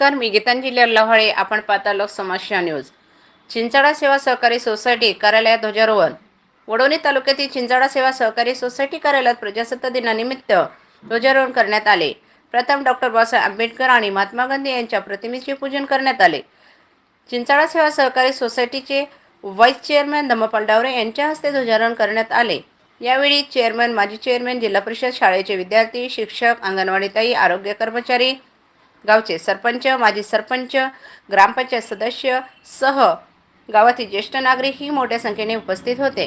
नमस्कार मी गीतांजली लव्हाळे. आपण पाहता लोक समस्या न्यूज. चिंचाडा सेवा सहकारी सोसायटी कार्यालयात ध्वजारोहण. वडोणी तालुक्यातील चिंचाडा सेवा सहकारी सोसायटी कार्यालयात प्रजासत्ताक दिनानिमित्त ध्वजारोहण करण्यात आले. प्रथम डॉक्टर बाबासाहेब आंबेडकर आणि महात्मा गांधी यांच्या प्रतिमेचे पूजन करण्यात आले. चिंचाडा सेवा सहकारी सोसायटीचे व्हाईस चेअरमॅन धम्मपाल डावरे यांच्या हस्ते ध्वजारोहण करण्यात आले. यावेळी चेअरमॅन माजी चेअरमॅन जिल्हा परिषद शाळेचे विद्यार्थी शिक्षक अंगणवाडीताई आरोग्य कर्मचारी गावचे सरपंच माजी सरपंच ग्रामपंचायत सदस्य सह गावातील ज्येष्ठ नागरिक ही मोठ्या संख्येने उपस्थित होते.